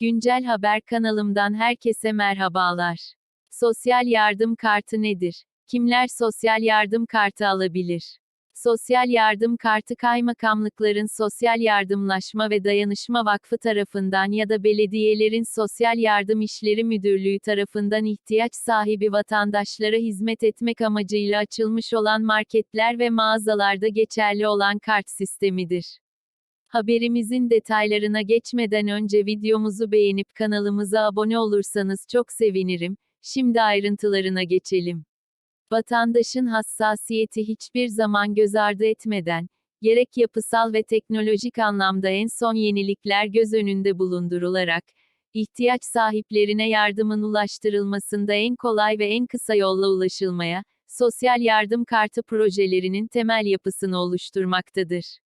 Güncel Haber kanalımdan herkese merhabalar. Sosyal yardım kartı nedir? Kimler sosyal yardım kartı alabilir? Sosyal yardım kartı kaymakamlıkların Sosyal Yardımlaşma ve Dayanışma Vakfı tarafından ya da belediyelerin Sosyal Yardım İşleri Müdürlüğü tarafından ihtiyaç sahibi vatandaşlara hizmet etmek amacıyla açılmış olan marketler ve mağazalarda geçerli olan kart sistemidir. Haberimizin detaylarına geçmeden önce videomuzu beğenip kanalımıza abone olursanız çok sevinirim. Şimdi ayrıntılarına geçelim. Vatandaşın hassasiyeti hiçbir zaman göz ardı etmeden, gerek yapısal ve teknolojik anlamda en son yenilikler göz önünde bulundurularak, ihtiyaç sahiplerine yardımın ulaştırılmasında en kolay ve en kısa yolla ulaşılmaya, sosyal yardım kartı projelerinin temel yapısını oluşturmaktadır.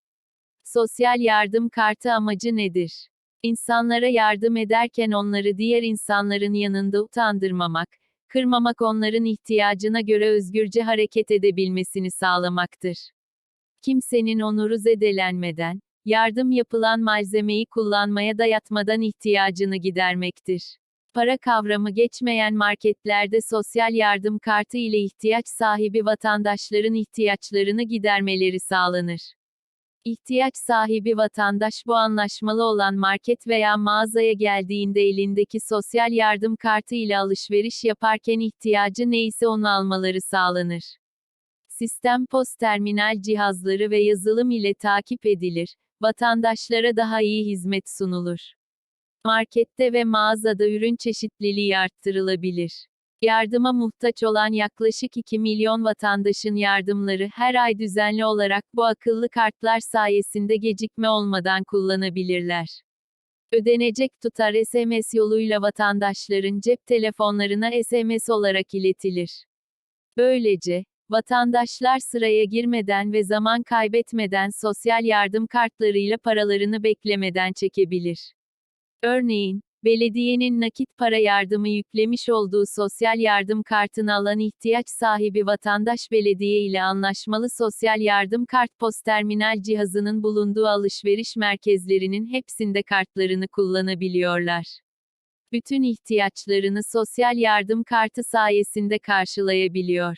Sosyal yardım kartı amacı nedir? İnsanlara yardım ederken onları diğer insanların yanında utandırmamak, kırmamak onların ihtiyacına göre özgürce hareket edebilmesini sağlamaktır. Kimsenin onuru zedelenmeden, yardım yapılan malzemeyi kullanmaya dayatmadan ihtiyacını gidermektir. Para kavramı geçmeyen marketlerde sosyal yardım kartı ile ihtiyaç sahibi vatandaşların ihtiyaçlarını gidermeleri sağlanır. İhtiyaç sahibi vatandaş bu anlaşmalı olan market veya mağazaya geldiğinde elindeki sosyal yardım kartı ile alışveriş yaparken ihtiyacı neyse onu almaları sağlanır. Sistem post terminal cihazları ve yazılım ile takip edilir. Vatandaşlara daha iyi hizmet sunulur. Markette ve mağazada ürün çeşitliliği arttırılabilir. Yardıma muhtaç olan yaklaşık 2 milyon vatandaşın yardımları her ay düzenli olarak bu akıllı kartlar sayesinde gecikme olmadan kullanabilirler. Ödenecek tutar SMS yoluyla vatandaşların cep telefonlarına SMS olarak iletilir. Böylece, vatandaşlar sıraya girmeden ve zaman kaybetmeden sosyal yardım kartlarıyla paralarını beklemeden çekebilir. Örneğin, belediyenin nakit para yardımı yüklemiş olduğu sosyal yardım kartını alan ihtiyaç sahibi vatandaş belediye ile anlaşmalı sosyal yardım kart post terminal cihazının bulunduğu alışveriş merkezlerinin hepsinde kartlarını kullanabiliyorlar. Bütün ihtiyaçlarını sosyal yardım kartı sayesinde karşılayabiliyor.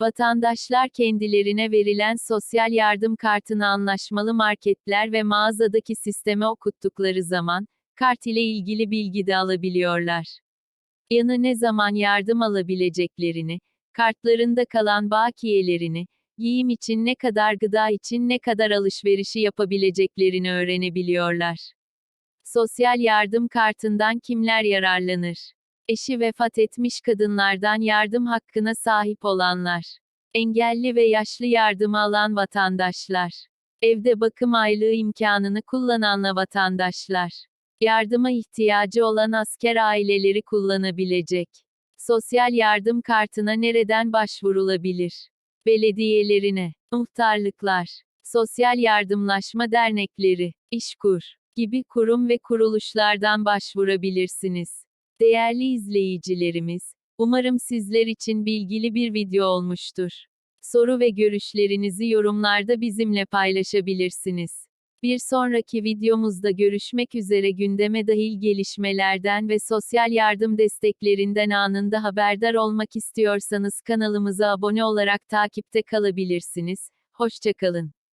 Vatandaşlar kendilerine verilen sosyal yardım kartını anlaşmalı marketler ve mağazadaki sisteme okuttukları zaman, kart ile ilgili bilgi de alabiliyorlar. Yanı ne zaman yardım alabileceklerini, kartlarında kalan bakiyelerini, giyim için ne kadar gıda için ne kadar alışverişi yapabileceklerini öğrenebiliyorlar. Sosyal yardım kartından kimler yararlanır? Eşi vefat etmiş kadınlardan yardım hakkına sahip olanlar. Engelli ve yaşlı yardımı alan vatandaşlar. Evde bakım aylığı imkanını kullananla vatandaşlar. Yardıma ihtiyacı olan asker aileleri kullanabilecek. Sosyal yardım kartına nereden başvurulabilir? Belediyelerine, muhtarlıklar, sosyal yardımlaşma dernekleri, işkur gibi kurum ve kuruluşlardan başvurabilirsiniz. Değerli izleyicilerimiz, umarım sizler için bilgili bir video olmuştur. Soru ve görüşlerinizi yorumlarda bizimle paylaşabilirsiniz. Bir sonraki videomuzda görüşmek üzere gündeme dahil gelişmelerden ve sosyal yardım desteklerinden anında haberdar olmak istiyorsanız kanalımıza abone olarak takipte kalabilirsiniz. Hoşçakalın.